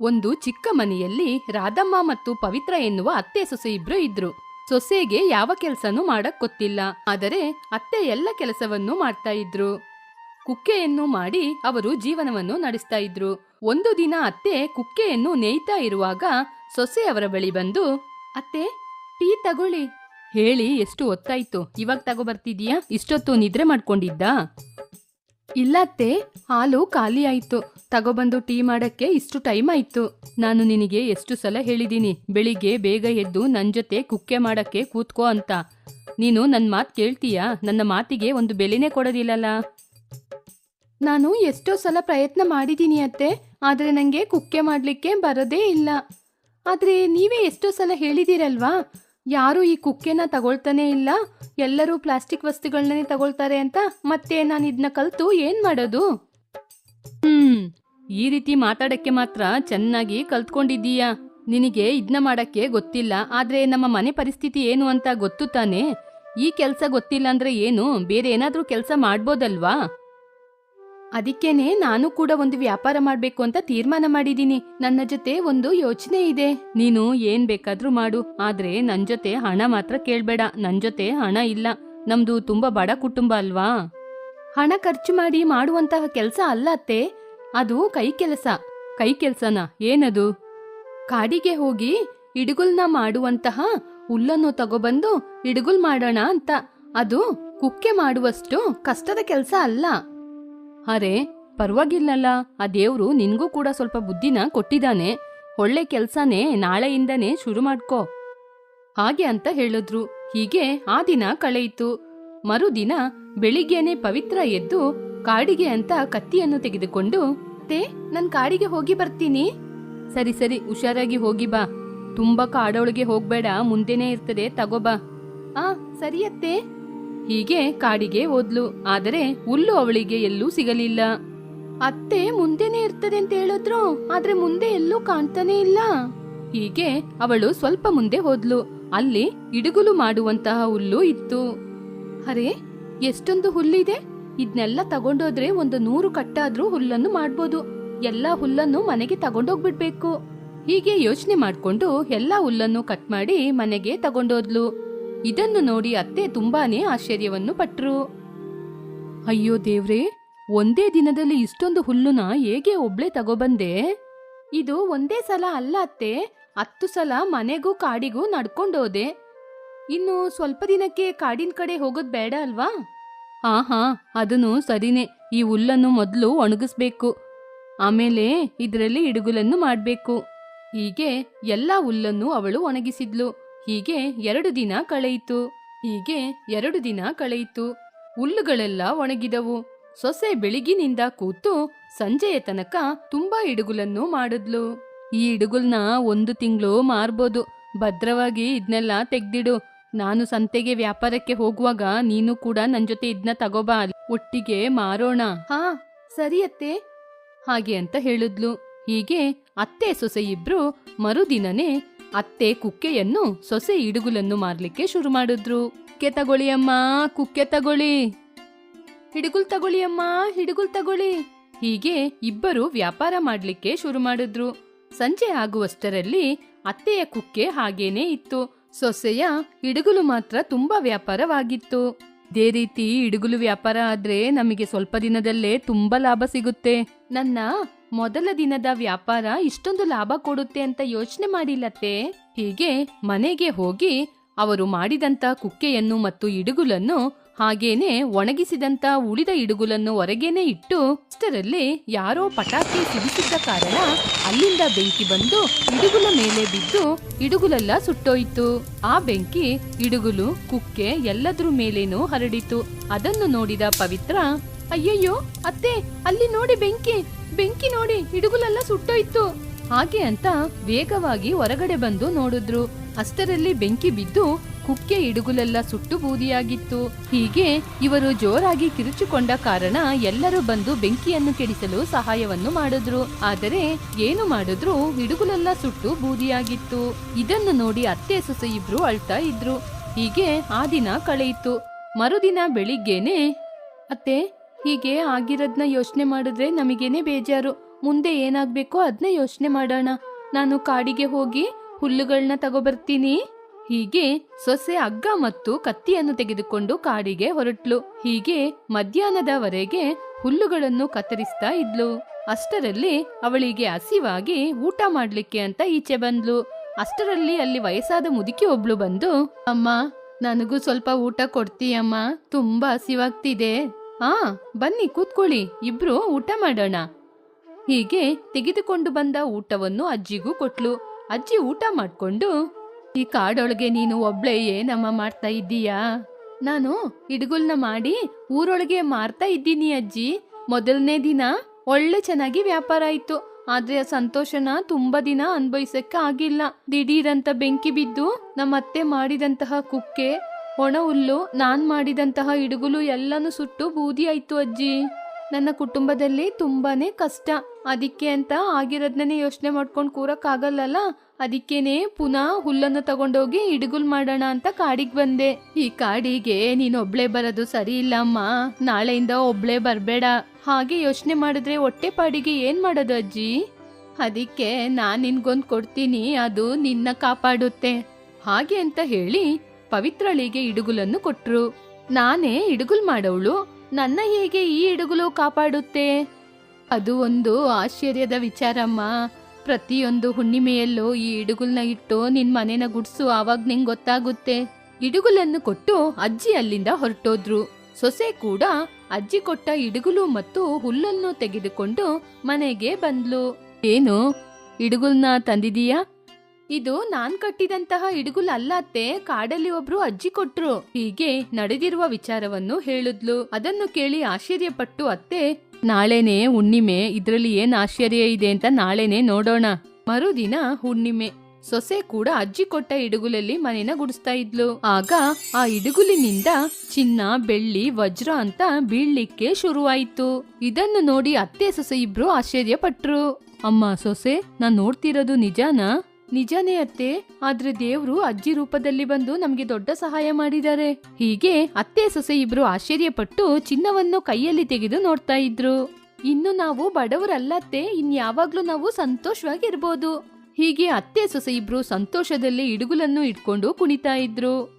ಒಂದು ಚಿಕ್ಕ ಮನೆಯಲ್ಲಿ ರಾಧಮ್ಮ ಮತ್ತು ಪವಿತ್ರ ಎನ್ನುವ ಅತ್ತೆ ಸೊಸೆ ಇಬ್ರು ಇದ್ರು. ಸೊಸೆಗೆ ಯಾವ ಕೆಲಸನೂ ಮಾಡಕ್ ಗೊತ್ತಿಲ್ಲ. ಆದರೆ ಅತ್ತೆ ಎಲ್ಲ ಕೆಲಸವನ್ನು ಮಾಡ್ತಾ ಇದ್ರು. ಕುಕ್ಕೆಯನ್ನು ಮಾಡಿ ಅವರು ಜೀವನವನ್ನು ನಡೆಸ್ತಾ ಇದ್ರು. ಒಂದು ದಿನ ಅತ್ತೆ ಕುಕ್ಕೆಯನ್ನು ನೇಯ್ತಾ ಇರುವಾಗ ಸೊಸೆ ಅವರ ಬಳಿ ಬಂದು, ಅತ್ತೆ, ಟೀ ತಗೊಳ್ಳಿ. ಹೇಳಿ ಎಷ್ಟು ಹೊತ್ತಾಯ್ತು? ಇವಾಗ ತಗೋ ಬರ್ತಿದೀಯಾ ಇಷ್ಟೊತ್ತು ನಿದ್ರೆ ಮಾಡ್ಕೊಂಡಿದ್ದಾ? ಇಲ್ಲ ಅತ್ತೆ, ಹಾಲು ಖಾಲಿ ಆಯ್ತು. ತಗೊಬಂದು ಟೀ ಮಾಡಕ್ಕೆ ಇಷ್ಟು ಟೈಮ್ ಆಯ್ತು. ನಾನು ನಿನಗೆ ಎಷ್ಟು ಸಲ ಹೇಳಿದ್ದೀನಿ ಬೆಳಿಗ್ಗೆ ಬೇಗ ಎದ್ದು ನನ್ನ ಜೊತೆ ಕುಕ್ಕೆ ಮಾಡಕ್ಕೆ ಕೂತ್ಕೋ ಅಂತ. ನೀನು ನನ್ನ ಮಾತು ಕೇಳ್ತೀಯಾ? ನನ್ನ ಮಾತಿಗೆ ಒಂದು ಬೆಲೆನೇ ಕೊಡೋದಿಲ್ಲಲ್ಲ ನಾನು ಎಷ್ಟೋ ಸಲ ಪ್ರಯತ್ನ ಮಾಡಿದ್ದೀನಿ ಅತ್ತೆ, ಆದರೆ ನನಗೆ ಕುಕ್ಕೆ ಮಾಡಲಿಕ್ಕೆ ಬರೋದೇ ಇಲ್ಲ. ಆದರೆ ನೀವೇ ಎಷ್ಟೋ ಸಲ ಹೇಳಿದ್ದೀರಲ್ವಾ ಯಾರೂ ಈ ಕುಕ್ಕೆನ ತಗೊಳ್ತಾನೆ ಇಲ್ಲ? ಎಲ್ಲರೂ ಪ್ಲಾಸ್ಟಿಕ್ ವಸ್ತುಗಳನ್ನೇ ತಗೊಳ್ತಾರೆ ಅಂತ ಮತ್ತೆ ನಾನು ಇದನ್ನ ಕಲಿತು ಏನು ಮಾಡೋದು? ಈ ರೀತಿ ಮಾತಾಡಕ್ಕೆ ಮಾತ್ರ ಚೆನ್ನಾಗಿ ಕಲ್ತ್ಕೊಂಡಿದ್ದೀಯಾ? ನಿನಗೆ ಇದನ್ನ ಮಾಡಕ್ಕೆ ಗೊತ್ತಿಲ್ಲ, ಆದ್ರೆ ನಮ್ಮ ಮನೆ ಪರಿಸ್ಥಿತಿ ಏನು ಅಂತ ಗೊತ್ತು ತಾನೆ? ಈ ಕೆಲಸ ಗೊತ್ತಿಲ್ಲ ಅಂದ್ರೆ ಏನು? ಬೇರೆ ಏನಾದ್ರೂ ಕೆಲಸ ಮಾಡ್ಬೋದಲ್ವಾ? ಅದಕ್ಕೇನೆ ನಾನು ಕೂಡ ಒಂದು ವ್ಯಾಪಾರ ಮಾಡ್ಬೇಕು ಅಂತ ತೀರ್ಮಾನ ಮಾಡಿದೀನಿ ನನ್ನ ಜೊತೆ ಒಂದು ಯೋಚನೆ ಇದೆ. ನೀನು ಏನ್ ಬೇಕಾದ್ರೂ ಮಾಡು, ಆದ್ರೆ ನನ್ ಜೊತೆ ಹಣ ಮಾತ್ರ ಕೇಳ್ಬೇಡ. ನನ್ ಜೊತೆ ಹಣ ಇಲ್ಲ. ನಮ್ದು ತುಂಬಾ ಬಡ ಕುಟುಂಬ ಅಲ್ವಾ? ಹಣ ಖರ್ಚು ಮಾಡಿ ಮಾಡುವಂತಹ ಕೆಲಸ ಅಲ್ಲ ಅತ್ತೆ. ಅದು ಕೈ ಕೆಲಸ. ಕೈ ಕೆಲಸನ? ಏನದು? ಕಾಡಿಗೆ ಹೋಗಿ ಇಡುಗುಲ್ನ ಮಾಡುವಂತಹ ಹುಲ್ಲನ್ನು ತಗೊಬಂದು ಇಡುಗುಲ್ ಮಾಡೋಣ ಅಂತ. ಅದು ಕುಕ್ಕೆ ಮಾಡುವಷ್ಟು ಕಷ್ಟದ ಕೆಲಸ ಅಲ್ಲ. ಅರೆ, ಪರವಾಗಿಲ್ಲಲ್ಲ. ಆ ದೇವ್ರು ನಿನ್ಗೂ ಕೂಡ ಸ್ವಲ್ಪ ಬುದ್ಧಿನ ಕೊಟ್ಟಿದ್ದಾನೆ ಒಳ್ಳೆ ಕೆಲ್ಸನೇ ನಾಳೆಯಿಂದನೇ ಶುರು ಮಾಡ್ಕೋ. ಹಾಗೆ ಅಂತ ಹೇಳಿದ್ರು. ಹೀಗೆ ಆ ದಿನ ಕಳೆಯಿತು. ಮರುದಿನ ಬೆಳಿಗ್ಗೆನೆ ಪವಿತ್ರ ಎದ್ದು ಕಾಡಿಗೆ ಅಂತ ಕತ್ತಿಯನ್ನು ತೆಗೆದುಕೊಂಡು, ತೇ, ನನ್ ಕಾಡಿಗೆ ಹೋಗಿ ಬರ್ತೀನಿ. ಸರಿ ಸರಿ, ಹುಷಾರಾಗಿ ಹೋಗಿ ಬಾ. ತುಂಬಾ ಕಾಡೊಳಗೆ ಹೋಗ್ಬೇಡ, ಮುಂದೆನೇ ಇರ್ತದೆ ತಗೋಬಾ ಆ ಸರಿಯತ್ತೆ ಹೀಗೆ ಕಾಡಿಗೆ ಹೋದ್ಲು. ಆದರೆ ಹುಲ್ಲು ಅವಳಿಗೆ ಎಲ್ಲೂ ಸಿಗಲಿಲ್ಲ. ಅತ್ತೆ, ಮುಂದೆನೆ ಇರ್ತದೆ ಅಂತ ಹೇಳಿದ್ರು, ಆದ್ರೆ ಮುಂದೆ ಎಲ್ಲೂ ಕಾಣ್ತಾನೆ ಇಲ್ಲ. ಹೀಗೆ ಅವಳು ಸ್ವಲ್ಪ ಮುಂದೆ ಹೋದ್ಲು. ಅಲ್ಲಿ ಇಡುಗುಲು ಮಾಡುವಂತಹ ಹುಲ್ಲು ಇತ್ತು. ಅರೆ, ಎಷ್ಟೊಂದು ಹುಲ್ಲಿದೆ? ಇದ್ನೆಲ್ಲ ತಗೊಂಡೋದ್ರೆ ಒಂದು ನೂರು ಕಟ್ಟಾದ್ರೂ ಹುಲ್ಲನ್ನು ಮಾಡ್ಬೋದು. ಎಲ್ಲಾ ಹುಲ್ಲನ್ನು ಮನೆಗೆ ತಗೊಂಡೋಗ್ಬಿಡ್ಬೇಕು. ಹೀಗೆ ಯೋಚನೆ ಮಾಡ್ಕೊಂಡು ಎಲ್ಲಾ ಹುಲ್ಲನ್ನು ಕಟ್ ಮಾಡಿ ಮನೆಗೆ ತಗೊಂಡೋದ್ಲು. ಇದನ್ನು ನೋಡಿ ಅತ್ತೆ ತುಂಬಾನೇ ಆಶ್ಚರ್ಯವನ್ನು ಪಟ್ರು. ಅಯ್ಯೋ ದೇವ್ರೇ, ಒಂದೇ ದಿನದಲ್ಲಿ ಇಷ್ಟೊಂದು ಹುಲ್ಲುನ ಹೇಗೆ ಒಬ್ಳೆ ತಗೋಬಂದೆ? ಇದು ಒಂದೇ ಸಲ ಅಲ್ಲ ಅತ್ತೆ, ಹತ್ತು ಸಲ ಮನೆಗೂ ಕಾಡಿಗೂ ನಡ್ಕೊಂಡೋದೆ. ಇನ್ನು ಸ್ವಲ್ಪ ದಿನಕ್ಕೆ ಕಾಡಿನ ಕಡೆ ಹೋಗೋದ್ ಬೇಡ ಅಲ್ವಾ? ಹಾ ಹಾ ಅದನ್ನು ಸರಿನೇ. ಈ ಹುಲ್ಲನ್ನು ಮೊದಲು ಒಣಗಿಸ್ಬೇಕು. ಆಮೇಲೆ ಇದರಲ್ಲಿ ಇಡುಗುಲನ್ನು ಮಾಡಬೇಕು. ಹೀಗೆ ಎಲ್ಲ ಹುಲ್ಲನ್ನು ಅವಳು ಒಣಗಿಸಿದ್ಲು. ಹೀಗೆ ಎರಡು ದಿನ ಕಳೆಯಿತು. ಹೀಗೆ ಎರಡು ದಿನ ಕಳೆಯಿತು. ಹುಲ್ಲುಗಳೆಲ್ಲ ಒಣಗಿದವು. ಸೊಸೆ ಬೆಳಿಗಿನಿಂದ ಕೂತು ಸಂಜೆಯ ತನಕ ತುಂಬಾ ಇಡುಗುಲನ್ನು ಮಾಡಿದ್ಲು. ಈ ಇಡುಗುಲ್ನ ಒಂದು ತಿಂಗಳು ಮಾರ್ಬೋದು. ಭದ್ರವಾಗಿ ಇದನ್ನೆಲ್ಲ ತೆಗ್ದಿಡು. ನಾನು ಸಂತೆಗೆ ವ್ಯಾಪಾರಕ್ಕೆ ಹೋಗುವಾಗ ನೀನು ಕೂಡ ನನ್ ಜೊತೆ ಇದನ್ನ ತಗೋಬಾ ಒಟ್ಟಿಗೆ ಮಾರೋಣ. ಹಾ ಸರಿ ಅತ್ತೆ. ಹಾಗೆ ಅಂತ ಹೇಳಿದ್ಲು. ಹೀಗೆ ಅತ್ತೆ ಸೊಸೆ ಇಬ್ರು ಮರುದಿನನೇ ಅತ್ತೆ ಕುಕ್ಕೆಯನ್ನು ಸೊಸೆ ಇಡುಗುಲನ್ನು ಮಾರ್ಲಿಕ್ಕೆ ಶುರು ಮಾಡಿದ್ರು. ಕುಕ್ಕೆ ತಗೊಳ್ಳಿ ಅಮ್ಮ ಕುಕ್ಕೆ ತಗೊಳ್ಳಿ. ಹಿಡುಗುಲ್ ತಗೊಳ್ಳಿ ಅಮ್ಮ ಹಿಡುಗುಲ್ ತಗೊಳ್ಳಿ. ಹೀಗೆ ಇಬ್ಬರು ವ್ಯಾಪಾರ ಮಾಡ್ಲಿಕ್ಕೆ ಶುರು ಮಾಡಿದ್ರು. ಸಂಜೆ ಆಗುವಷ್ಟರಲ್ಲಿ ಅತ್ತೆಯ ಕುಕ್ಕೆ ಹಾಗೇನೇ ಇತ್ತು. ಸೊಸೆಯ ಇಡುಗುಲು ಮಾತ್ರ ತುಂಬಾ ವ್ಯಾಪಾರವಾಗಿತ್ತು. ಇದೇ ರೀತಿ ಇಡುಗುಲು ವ್ಯಾಪಾರ ಆದ್ರೆ ನಮಗೆ ಸ್ವಲ್ಪ ದಿನದಲ್ಲೇ ತುಂಬಾ ಲಾಭ ಸಿಗುತ್ತೆ. ನನ್ನ ಮೊದಲ ದಿನದ ವ್ಯಾಪಾರ ಇಷ್ಟೊಂದು ಲಾಭ ಕೊಡುತ್ತೆ ಅಂತ ಯೋಚನೆ ಮಾಡಿಲ್ಲತ್ತೆ. ಹೀಗೆ ಮನೆಗೆ ಹೋಗಿ ಅವರು ಮಾಡಿದಂತ ಕುಕ್ಕೆಯನ್ನು ಮತ್ತು ಇಡುಗುಲನ್ನು ಹಾಗೇನೆ ಒಣಗಿಸಿದಂತ ಉಳಿದ ಇಡುಗುಲನ್ನು ಹೊರಗೇನೆ ಇಟ್ಟು ಅಷ್ಟರಲ್ಲಿ ಯಾರೋ ಪಟಾಕಿ ಸಿಡಿಸಿದ್ದ ಕಾರಣ ಅಲ್ಲಿಂದ ಬೆಂಕಿ ಬಂದು ಇಡುಗುಲ ಮೇಲೆ ಬಿದ್ದು ಇಡುಗುಲೆಲ್ಲ ಸುಟ್ಟೋಯ್ತು. ಆ ಬೆಂಕಿ, ಇಡುಗುಲು, ಕುಕ್ಕೆ ಎಲ್ಲದ್ರ ಮೇಲೇನೂ ಹರಡಿತು. ಅದನ್ನು ನೋಡಿದ ಪವಿತ್ರ, ಅಯ್ಯಯ್ಯೋ, ಅತ್ತೆ, ಅಲ್ಲಿ ನೋಡಿ ಬೆಂಕಿ ಬೆಂಕಿ ನೋಡಿ, ಇಡುಗುಲೆಲ್ಲ ಸುಟ್ಟೋಯ್ತು. ಹಾಗೆ ಅಂತ ವೇಗವಾಗಿ ಹೊರಗಡೆ ಬಂದು ನೋಡಿದ್ರು. ಅಷ್ಟರಲ್ಲಿ ಬೆಂಕಿ ಬಿದ್ದು ಕುಕ್ಕೆ ಇಡುಗುಲೆಲ್ಲ ಸುಟ್ಟು ಬೂದಿಯಾಗಿತ್ತು. ಹೀಗೆ ಇವರು ಜೋರಾಗಿ ಕಿರುಚಿಕೊಂಡ ಕಾರಣ ಎಲ್ಲರೂ ಬಂದು ಬೆಂಕಿಯನ್ನು ಕೆಡಿಸಲು ಸಹಾಯವನ್ನು ಮಾಡಿದ್ರು. ಆದರೆ ಏನು ಮಾಡಿದ್ರು? ಇಡುಗುಲೆಲ್ಲ ಸುಟ್ಟು ಬೂದಿಯಾಗಿತ್ತು. ಇದನ್ನು ನೋಡಿ ಅತ್ತೆ ಸೊಸೆ ಇಬ್ರು ಅಳ್ತಾ ಇದ್ರು. ಹೀಗೆ ಆ ದಿನ ಕಳೆಯಿತು. ಮರುದಿನ ಬೆಳಿಗ್ಗೆನೆ, ಅತ್ತೆ, ಹೀಗೆ ಆಗಿರೋದ್ನ ಯೋಚನೆ ಮಾಡಿದ್ರೆ ನಮಗೇನೆ ಬೇಜಾರು. ಮುಂದೆ ಏನಾಗ್ಬೇಕೋ ಅದನ್ನ ಯೋಚನೆ ಮಾಡೋಣ. ನಾನು ಕಾಡಿಗೆ ಹೋಗಿ ಹುಲ್ಲುಗಳನ್ನ ತಗೋಬರ್ತೀನಿ. ಹೀಗೆ ಸೊಸೆ ಅಗ್ಗ ಮತ್ತು ಕತ್ತಿಯನ್ನು ತೆಗೆದುಕೊಂಡು ಕಾಡಿಗೆ ಹೊರಟ್ಲು. ಹೀಗೆ ಮಧ್ಯಾಹ್ನದವರೆಗೆ ಹುಲ್ಲುಗಳನ್ನು ಕತ್ತರಿಸ್ತಾ ಇದ್ಲು. ಅಷ್ಟರಲ್ಲಿ ಅವಳಿಗೆ ಹಸಿವಾಗಿ ಊಟ ಮಾಡ್ಲಿಕ್ಕೆ ಅಂತ ಈಚೆ ಬಂದ್ಲು. ಅಷ್ಟರಲ್ಲಿ ಅಲ್ಲಿ ವಯಸ್ಸಾದ ಮುದುಕಿ ಒಬ್ಳು ಬಂದು, ಅಮ್ಮ, ನನಗೂ ಸ್ವಲ್ಪ ಊಟ ಕೊಡ್ತೀಯಮ್ಮ. ತುಂಬಾ ಹಸಿವಾಗ್ತಿದೆ. ಆ, ಬನ್ನಿ ಕೂತ್ಕೊಳ್ಳಿ. ಇಬ್ರು ಊಟ ಮಾಡೋಣ. ಹೀಗೆ ತೆಗೆದುಕೊಂಡು ಬಂದ ಊಟವನ್ನು ಅಜ್ಜಿಗೂ ಕೊಟ್ಲು. ಅಜ್ಜಿ ಊಟ ಮಾಡ್ಕೊಂಡು, ಈ ಕಾಡೊಳಗೆ ನೀನು ಒಬ್ಳೆ ಏನಮ್ಮ ಮಾಡ್ತಾ ಇದ್ದೀಯಾ? ನಾನು ಇಡುಗುಲ್ನ ಮಾಡಿ ಊರೊಳಗೆ ಮಾರ್ತಾ ಇದ್ದೀನಿ ಅಜ್ಜಿ. ಮೊದಲನೇ ದಿನ ಒಳ್ಳೆ ಚೆನ್ನಾಗಿ ವ್ಯಾಪಾರ ಆಯ್ತು. ಆದ್ರೆ ಸಂತೋಷನ ತುಂಬಾ ದಿನ ಅನ್ಭವಿಸಕ್ಕೆ ಆಗಿಲ್ಲ. ದಿಢೀರಂತ ಬೆಂಕಿ ಬಿದ್ದು ನಮ್ಮ ಅತ್ತೆ ಮಾಡಿದಂತಹ ಕುಕ್ಕೆ, ಒಣ ಹುಲ್ಲು, ನಾನ್ ಮಾಡಿದಂತಹ ಇಡುಗುಲು ಎಲ್ಲಾನು ಸುಟ್ಟು ಬೂದಿ ಆಯ್ತು ಅಜ್ಜಿ. ನನ್ನ ಕುಟುಂಬದಲ್ಲಿ ತುಂಬಾನೇ ಕಷ್ಟ. ಅದಕ್ಕೆ ಅಂತ ಆಗಿರೋದ್ನೇ ಯೋಚನೆ ಮಾಡ್ಕೊಂಡು ಕೂರಕ್ಕಾಗಲ್ಲಲ್ಲ? ಅದಕ್ಕೇನೆ ಪುನಃ ಹುಲ್ಲನ್ನು ತಗೊಂಡೋಗಿ ಇಡುಗುಲ್ ಮಾಡೋಣ ಅಂತ ಕಾಡಿಗೆ ಬಂದೆ. ಈ ಕಾಡಿಗೆ ನೀನೊಬ್ಳೆ ಬರೋದು ಸರಿ ಇಲ್ಲಮ್ಮ ನಾಳೆಯಿಂದ ಒಬ್ಳೆ ಬರಬೇಡ. ಹಾಗೆ ಯೋಚನೆ ಮಾಡಿದ್ರೆ ಹೊಟ್ಟೆ ಪಾಡಿಗೆ ಏನ್ ಮಾಡೋದು ಅಜ್ಜಿ? ಅದಕ್ಕೆ ನಾನು ನಿನ್ಗೊಂದು ಕೊಡ್ತೀನಿ, ಅದು ನಿನ್ನ ಕಾಪಾಡುತ್ತೆ. ಹಾಗೆ ಅಂತ ಹೇಳಿ ಪವಿತ್ರಳಿಗೆ ಇಡುಗುಲನ್ನು ಕೊಟ್ರು. ನಾನೇ ಇಡುಗುಲ್ ಮಾಡೋವಳು. ನನ್ನ ಹೇಗೆ ಈ ಇಡುಗುಲು ಕಾಪಾಡುತ್ತೆ? ಅದು ಒಂದು ಆಶ್ಚರ್ಯದ ವಿಚಾರಮ್ಮ. ಪ್ರತಿಯೊಂದು ಹುಣ್ಣಿಮೆಯಲ್ಲೂ ಈ ಇಡುಗುಲ್ನ ಇಟ್ಟು ನಿನ್ ಮನೆನ ಗುಡ್ಸು, ಆವಾಗ ನಿಂಗ್ ಗೊತ್ತಾಗುತ್ತೆ. ಇಡುಗುಲನ್ನು ಕೊಟ್ಟು ಅಜ್ಜಿ ಅಲ್ಲಿಂದ ಹೊರಟೋದ್ರು. ಸೊಸೆ ಕೂಡ ಅಜ್ಜಿ ಕೊಟ್ಟ ಇಡುಗುಲು ಮತ್ತು ಹುಲ್ಲನ್ನು ತೆಗೆದುಕೊಂಡು ಮನೆಗೆ ಬಂದ್ಲು. ಏನು? ಇಡುಗುಲ್ನ ತಂದಿದೀಯಾ? ಇದು ನಾನ್ ಕಟ್ಟಿದಂತಹ ಇಡುಗುಲ್ ಅಲ್ಲ ಅತ್ತೆ ಕಾಡಲ್ಲಿ ಒಬ್ರು ಅಜ್ಜಿ ಕೊಟ್ರು. ಹೀಗೆ ನಡೆದಿರುವ ವಿಚಾರವನ್ನು ಹೇಳಿದ್ಲು. ಅದನ್ನು ಕೇಳಿ ಆಶ್ಚರ್ಯಪಟ್ಟು ಅತ್ತೆ, ನಾಳೆನೆ ಹುಣ್ಣಿಮೆ ಇದ್ರಲ್ಲಿ ಏನ್ ಆಶ್ಚರ್ಯ ಇದೆ ಅಂತ ನಾಳೆನೆ ನೋಡೋಣ. ಮರುದಿನ ಹುಣ್ಣಿಮೆ. ಸೊಸೆ ಕೂಡ ಅಜ್ಜಿ ಕೊಟ್ಟ ಇಡುಗುಲಲ್ಲಿ ಮನೇನ ಗುಡಿಸ್ತಾ ಇದ್ಲು. ಆಗ ಆ ಇಡುಗುಲಿನಿಂದ ಚಿನ್ನ, ಬೆಳ್ಳಿ, ವಜ್ರ ಅಂತ ಬೀಳ್ಲಿಕ್ಕೆ ಶುರುವಾಯ್ತು. ಇದನ್ನು ನೋಡಿ ಅತ್ತೆ ಸೊಸೆ ಇಬ್ರು ಆಶ್ಚರ್ಯ ಪಟ್ರು ಅಮ್ಮ ಸೊಸೆ, ನಾನ್ ನೋಡ್ತಿರೋದು ನಿಜಾನಾ? ನಿಜಾನೇ ಅತ್ತೆ, ಆದ್ರೆ ದೇವ್ರು ಅಜ್ಜಿ ರೂಪದಲ್ಲಿ ಬಂದು ನಮ್ಗೆ ದೊಡ್ಡ ಸಹಾಯ ಮಾಡಿದ್ದಾರೆ ಹೀಗೆ ಅತ್ತೆ ಸೊಸೆ ಇಬ್ರು ಆಶ್ಚರ್ಯಪಟ್ಟು ಚಿನ್ನವನ್ನು ಕೈಯಲ್ಲಿ ತೆಗೆದು ನೋಡ್ತಾ ಇದ್ರು. ಇನ್ನು ನಾವು ಬಡವರಲ್ಲತ್ತೆ ಇನ್ಯಾವಾಗ್ಲೂ ನಾವು ಸಂತೋಷವಾಗಿರ್ಬೋದು. ಹೀಗೆ ಅತ್ತೆ ಸೊಸೆ ಇಬ್ರು ಸಂತೋಷದಲ್ಲಿ ಇಡುಗುಲನ್ನು ಇಟ್ಕೊಂಡು ಕುಣಿತಾ ಇದ್ರು.